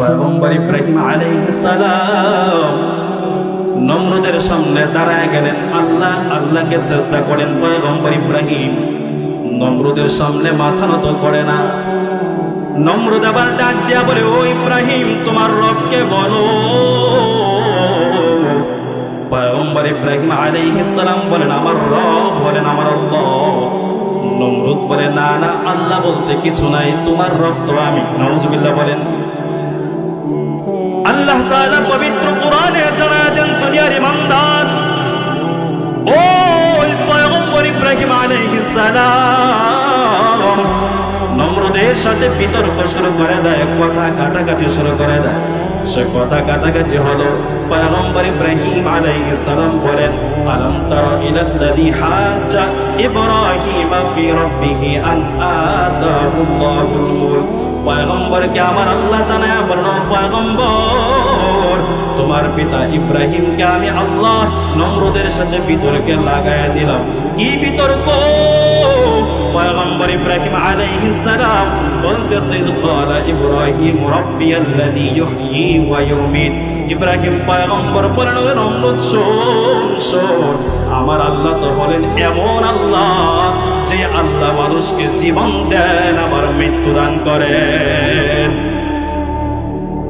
পয়গম্বর ইব্রাহিম আলাইহিস সালাম নমরুদের সামনে দাঁড়ায় গেলেন। আল্লাহ, আল্লাহকে চেষ্টা করেন পয়গম্বর ইব্রাহিম। নমরুদের সামনে মাথা নত করে না। নমরুদ আবার ডাক দিয়া বলে, ও ইব্রাহিম, তোমার রবকে বলো। পয়গম্বর ইব্রাহিম আলাইহিস সালাম বলেন, আমার রব বলেন, আমার আল্লাহ। নমরুদ বলে, না না, আল্লাহ বলতে কিছু নাই, তোমার রব তো আমি। নওয়াজুবিল্লাহ বলেন আল্লাহ তাআলা পবিত্র কোরআনে জানাতেন দুনিয়ার ইমানদার। ওই পয়গম্বর ইব্রাহিম আলাইহিস নমরুদের সাথে বিতর্ক শুরু করে দেয়, কথা কাটাকাটি শুরু করে দেয়। সে কথা কাটাকাটি হলো। পয়গম্বর ইব্রাহিম আলাইহিস সালাম বলেন, আলম তারা ইলাল্লাযী হাজ্জা ইব্রাহিম ফি রাব্বিহি আন আতাহুল্লাহুল মুলক। পয়গম্বরকে আমার আল্লাহ জানায় বলল পয়গম্বর, তোমার পিতা ইব্রাহিমকে আমি আল্লাহ নমরুদের সাথে বিতর্কে লাগায় দিলাম। কি বিতর্ক? পয়গম্বর ইব্রাহিম আলাইহিস সালাম বলতেছে ক্বালা ইব্রাহিম রাব্বিয়াল্লাযী ইউহয়ী ওয়া ইউমীত। ইব্রাহিম পয়গম্বর বলেন "ও নমরুদ শোন শোন, আমার আল্লাহ তো বলেন, এমন আল্লাহ যে আল্লাহ মানুষকে জীবন দেন, আবার মৃত্যু দান করেন।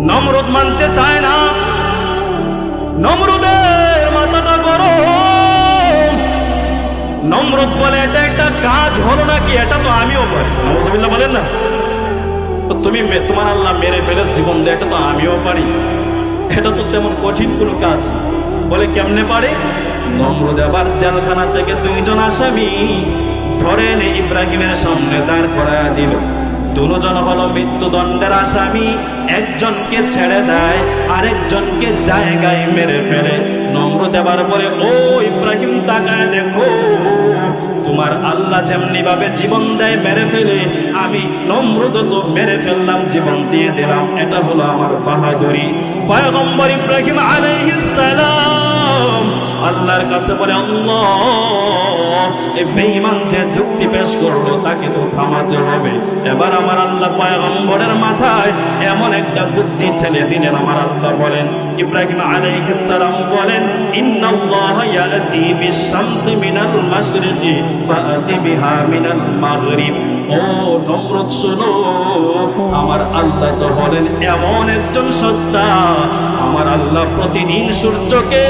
নমরুদ মানতে চায় না। নমরুদের নমরুদ বলে এটা একটা কাজ হলো নাকি? এটা তো আমিও পারি বলেন না। তুমি তোমার আল্লাহ মেরে ফেলে জীবন দেয়, এটা তো আমিও পারি। এটা তো তেমন কঠিন কোনো কাজ। বলে কেমনে পারে? নমরুদ আবার জেলখানা থেকে দুইজন আসামি ধরে এনে ইব্রাহিমের সামনে দাঁড় করায়া দিল। দুজন হলো মৃত্যুদণ্ডের আসামি, একজনকে ছেড়ে দেয়, আরেকজনকে জায়গায় মেরে ফেলে। নম্র দেবার পরে, ও তোমার আল্লাহ যেমনি ভাবে জীবন দেয় মেরে ফেলে, আমি নম্রত তো মেরে ফেললাম, জীবন দিয়ে দিলাম। এটা হলো আমার বাহাদুরি। পয়গম্বর ইব্রাহিম আলাইহিস সালাম। আল্লাহর কাছে বলে এই বেঈমান যে যুক্তি পেশ করল, তাকে তো থামাতে হবে। এবার আমার আল্লাহ পয়গম্বরের মাথায় এমন একটা বুদ্ধি ঠেলে দিলেন। আমার আল্লাহ বলেন, ইব্রাহিম আলাইহিস সালাম বলেন, ইন্নাল্লাহ ইয়াতি বিশ-শামসি মিনাল মাশরিকি, ফাআতি বিহা মিনাল মাগরিব। ও নমরুদ, শুনো, আমার আল্লাহ তো বলেন, এমন একজন সত্তা আল্লাহ প্রতিদিন সূর্যকে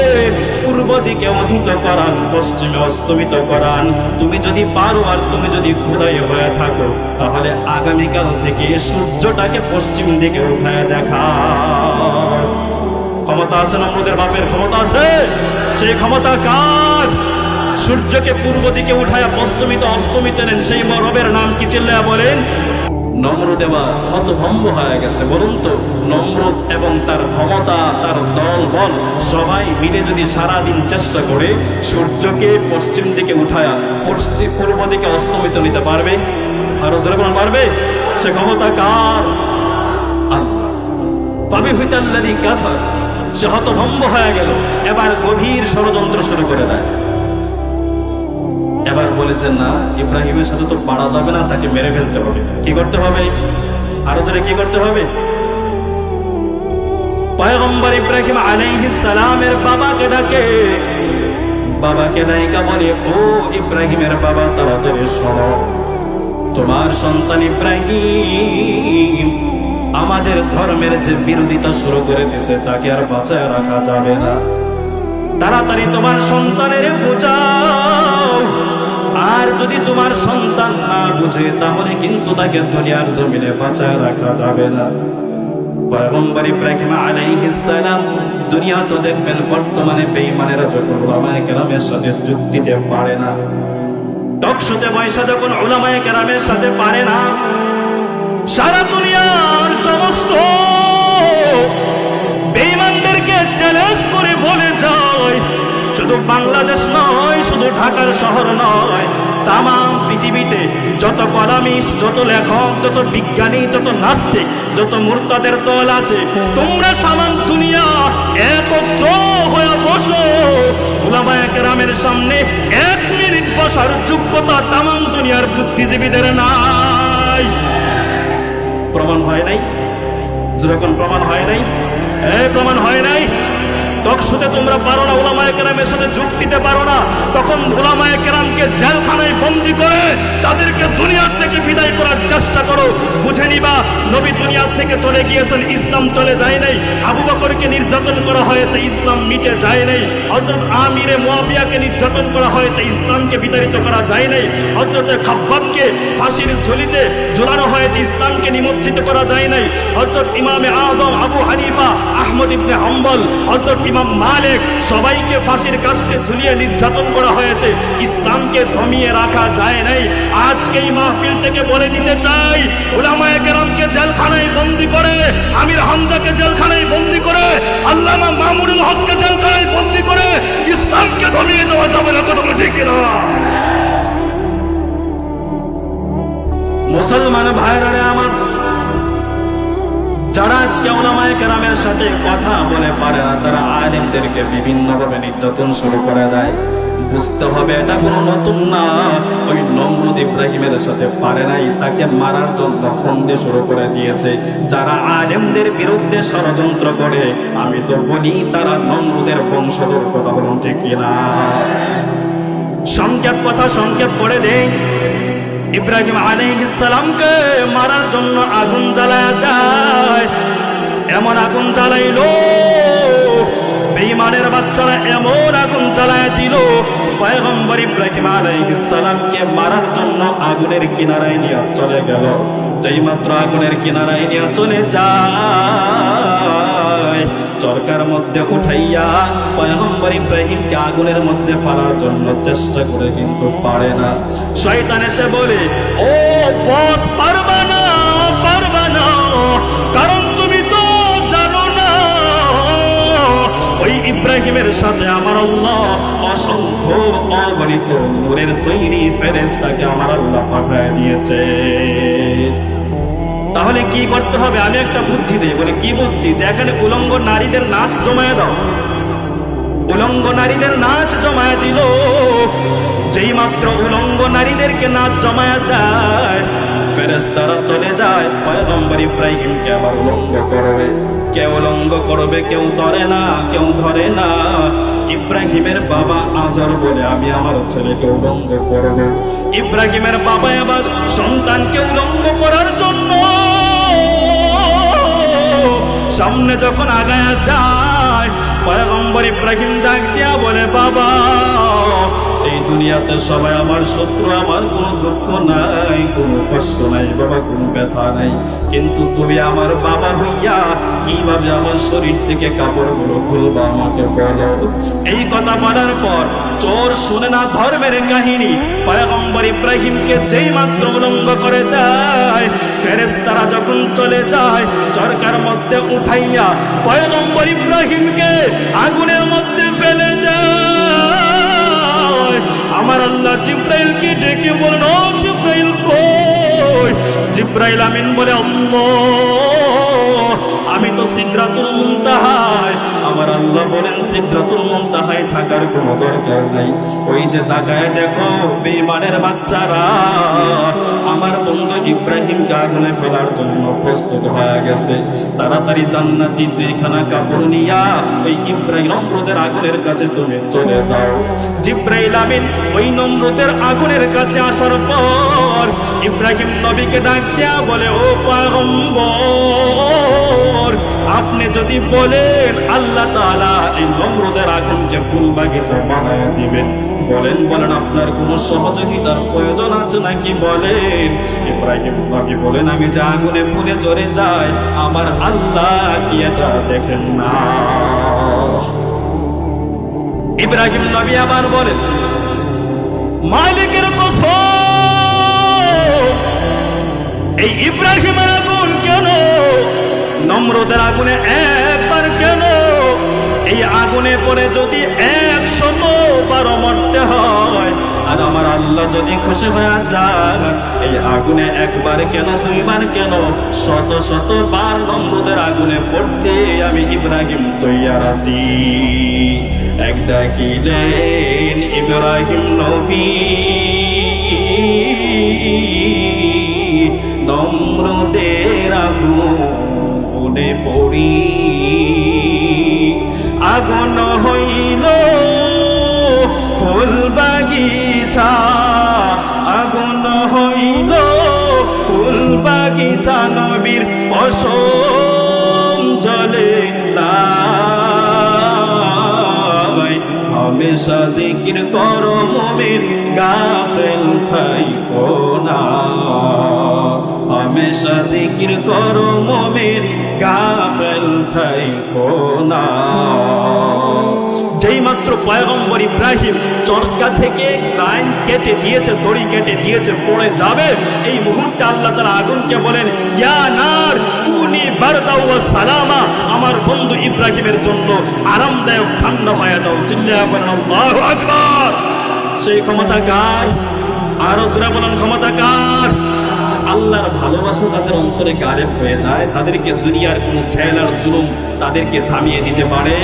পূর্ব দিকে অধিত করান, পশ্চিমে অস্তমিত করান। তুমি যদি পারো আর তুমি যদি খোদাই হয়ে থাকো, তাহলে আগামীকাল থেকে সূর্যটাকে পশ্চিম দিকে উঠায় দেখা ক্ষমতা আছে আমাদের বাপের ক্ষমতা আছে? সেই ক্ষমতা কার? সূর্যকে পূর্ব দিকে উঠায় অস্তমিত অস্তমিত নেন সেই মরবের নাম কি চিল্লায়া বলেন? নম্রদেবা হতভম্ব হয়ে গেছে। বলুন তো নম্রত এবং তার ক্ষমতা, তার দল, বল, সবাই মিলে যদি সারাদিন চেষ্টা করে সূর্যকে পশ্চিম দিকে উঠায়া, পশ্চিম পূর্ব দিকে অস্তমিত নিতে পারবে? আরও জোরে পারবে? সে ক্ষমতা কার? তবে হইতাল্লাদি কাফার। সে হতভম্ব হয়ে গেল। এবার গভীর ষড়যন্ত্র শুরু করে দেয়। এবার বলেছেন না, ইব্রাহিমের সাথে তো পারা যাবে না, তাকে মেরে ফেলতে হবে। কি করতে হবে? আরও জোরে কি করতে হবে? পয়গম্বর ইব্রাহিম সালামের বাবাকে ডাকে। বাবাকে নায়িকা বলে, ও ইব্রাহিমের বাবা, তাড়াতাড়ি শোনো তোমার সন্তান ইব্রাহিম আমাদের ধর্মের যে বিরোধিতা শুরু করে দিছে তাকে আর বাঁচায় রাখা যাবে না। তাড়াতাড়ি তোমার সন্তানের বোঝাও আর যদি তোমার সন্তান না বুঝে, তাহলে কিন্তু তাকে দুনিয়ার জমিনে বাঁচায় রাখা যাবে না। সমস্ত বলে যায়, শুধু বাংলাদেশ নয় শুধু ঢাকার শহর নয় তাম পৃথিবীতে যত কলামিস্ট, যত লেখক, যত বিজ্ঞানী, যত নাস্তিক, যত মুরতাদের দল আছে, তোমরা সামান দুনিয়া একত্র হয়ে বসো। কেরামের সামনে এক মিনিট বসার যোগ্যতা তাম দুনিয়ার বুদ্ধিজীবীদের নাই। প্রমাণ হয় নাই? যেরকম প্রমাণ হয় নাই? প্রমাণ হয় নাই? টকশুতে তোমরা পারো না, ওলামায় কেরামের সাথে যোগ দিতে পারো না। তখন ওলামায় কেরামকে জেলখানায় বন্দি করে তাদেরকে দুনিয়ার থেকে বিদায় করার চেষ্টা করো। বুঝে নিবা, নবী দুনিয়ার থেকে চলে গিয়েছেন, ইসলাম চলে যায় নাই। আবু বকরকে নির্যাতন করা হয়েছে, ইসলাম মিটে যায় নাই। হজরত আমিরে মোয়াবিয়াকে নির্যাতন করা হয়েছে, ইসলামকে বিতাড়িত করা যায় নাই। হজরত খাব্বাবকে ফাঁসির ঝুলিতে ঝুলানো হয়েছে, ইসলামকে নিমজ্জিত করা যায় নাই। হজরত ইমামে আজম আবু হানিফা, আহমদ ইবনে হাম্বল হজরত ইমাম মালিক, সবাইকে ফাঁসির কাস্টে ঝুলিয়ে নির্যাতন করা হয়েছে। ইসলামকে দমিয়ে রাখা যায় নাই। আজকে এই মাহফিল থেকে বলে দিতে চাই কেরামকে জেলখানায় বন্দি করে, আমির হামজাকে জেলখানায় বন্দি করে, আল্লামা হককে জেলখানায় বন্দি করে ইসলামকে দমিয়ে দেওয়া যাবে না ঠিক না মুসলমান ভাইরা আমার, যারা আজকে ওলামায়ে কেরামের সাথে কথা বলে পারে না, তারা আলেমদেরকে বিভিন্নভাবে নির্যাতন শুরু করে দেয়। বুঝতে হবে এটা কোনো নতুন না। ওই নমরুদ ইব্রাহিমের সাথে পারে নাই, তাকে মারার জন্য ফন্ডে শুরু করে দিয়েছে। যারা আলেমদের বিরুদ্ধে ষড়যন্ত্র করে, আমি তো বলি তারা নমরুদের বংশধর, কথা বলুন ঠিক কিনা? সংক্ষেপ কথা সংক্ষেপ করে দেয় ইব্রাহিম আলাইহিসসালামকে মারার জন্য আগুন জ্বালায় দেয়। এমন আগুন জ্বালাইলো। বেঈমানের বাচ্চারা এমন জ্বালায় দিল পয়গম্বর ইব্রাহিম আলাইহিসসালামকে মারার জন্য আগুনের কিনারায় নিয়ে চলে গেল। যেই মাত্র আগুনের কিনারায় নিয়ে চলে যায়, চরকার মধ্যে উঠাইয়া পয়গম্বর ইব্রাহিমকে আগুনের মধ্যে ফালার জন্য চেষ্টা করে কিন্তু পারে না। শয়তান এসে বলে, ও বস পারবা? ইব্রাহিমের সাথে আমার আল্লাহ অসংখ্য অগণিত নূরের তৈরি ফেরেশতাকে আমার আল্লাহ পাঠায় দিয়েছে। তাহলে কি করতে হবে? আমি একটা বুদ্ধি দিই, বলে, কি বুদ্ধি? যে এখানে উলঙ্গ নারীদের নাচ জমায়ে দাও। উলঙ্গ নারীদের নাচ জমায়ে দিল। যেই মাত্র উলঙ্গ নারীদেরকে নাচ জমায়ে দেয় ফেরেস্তারা চলে যায়। পয়গম্বর ইব্রাহিমকে আবার উলঙ্গ করবে। কেউ উলঙ্গ করবে, কেউ ধরে না, কেউ ধরে না। ইব্রাহিমের বাবা আজর বলে, আমি আমার ছেলেকে উলঙ্গ করব। ইব্রাহিমের বাবা আবার সন্তানকে উলঙ্গ করার জন্য। সামনে যখন আগায়া যায়, পয়গম্বর ইব্রাহিম ডাক দিয়া বলে, বাবা এই দুনিয়াতে সবাই আমার শত্রু, আমার কোনো দুঃখ নাই, কোনো কষ্ট নাই, বাবা, কোনো ব্যথা নাই। কিন্তু তুমি আমার বাবা হইয়া কীভাবে আমার শরীর থেকে কাপড়গুলো খুলবা আমাকে বলো? এই কথা বলার পর চোর শুনে না ধর্মের কাহিনী। পয়গম্বর ইব্রাহিমকে যেই মাত্র উলঙ্গ করে দেয়, ফেরেশতারা যখন চলে যায়, চরকার মধ্যে উঠাইয়া পয়গম্বর ইব্রাহিমকে আগুনের আল্লাহ জিব্রাইলকে ডেকে বলেন ও জিব্রাইল কই? জিব্রাইল আমিন বলে আমি তো সিদ্রাতুল মুনতাহায় আমার আল্লাহ বলেন, সিদ্রাতুল মুনতাহায় থাকার কোনো দরকার নাই। ওই যে তাকায় দেখো, বেঈমানের বাচ্চারা আমার বন্ধু ইব্রাহিমকে আগুনে ফেলার জন্য প্রস্তুত হয়ে গেছে। তাড়াতাড়ি জান্নাতি দুইখানা কাপড় নিয়া ওই ইব্রাহিম নম্রদের আগুনের কাছে তুমি চলে যাও। জিব্রাইল আমিন ওই নম্রদের আগুনের কাছে আসার পর ইব্রাহিম নবীকে ডাক দেয়া বলে, ও পয়গম্বর আপনি যদি বলেন, আল্লাহ তাআলা এই নম্রদের আগুনকে ফুল বাগিচা বানায় দিবেন। বলেন বলেন, আপনার কোনো সহযোগিতার প্রয়োজন আছে নাকি? বলেন। ইব্রাহিম বলেন, আমি যে আগুনে পুড়ে জ্বরে যাই, আমার আল্লাহ কি এটা দেখেন না? ইব্রাহিম নবী আবার বলেন, মালিকের কসম, এই ইব্রাহিমের নম্রদের আগুনে একবার কেন? এই আগুনে পড়ে যদি একশত বারো মরতে হয়, আর আমার আল্লাহ যদি খুশি হয়ে যান, এই আগুনে একবার কেন, দুইবার কেন? শত শত বার নম্রদের আগুনে পড়তে আমি ইব্রাহিম তৈয়ার আছি। এক ডাকিলেন ইব্রাহিম নবী। নম্রদের আগুন মনে পড়ি। আগুন হইল, ফুল বাগিচা। আগুন হইল, ফুল বাগিচা, নবীর পশম জলে লাই হমেশা জিকির করো, মোমেন গাফেল থাইকো হমেশা জিকির করো মোমেন গাফেল থাইকো না। যেই মাত্র পয়গম্বর ইব্রাহিম চরকা থেকে লাইন কেটে দিয়েছে, দড়ি কেটে দিয়েছে, পড়ে যাবে, এই মুহূর্তে আল্লাহ তালা আগুনকে বলেন, ইয়া নার উনি বারদা ওয়া সালামা। আমার বন্ধু ইব্রাহিমের জন্য আরামদায়ক ঠান্ডা হয়ে যাও, চিল্লায়া বলেন, আল্লাহু সেই ক্ষমতা কার? আরও জোরে বলেন, ক্ষমতা কার? আল্লাহর ভালোবাসা যাদের অন্তরে গায়েব হয়ে যায়, তাদেরকে দুনিয়ার কোনো ছেলার জুলুম তাদেরকে থামিয়ে দিতে পারে।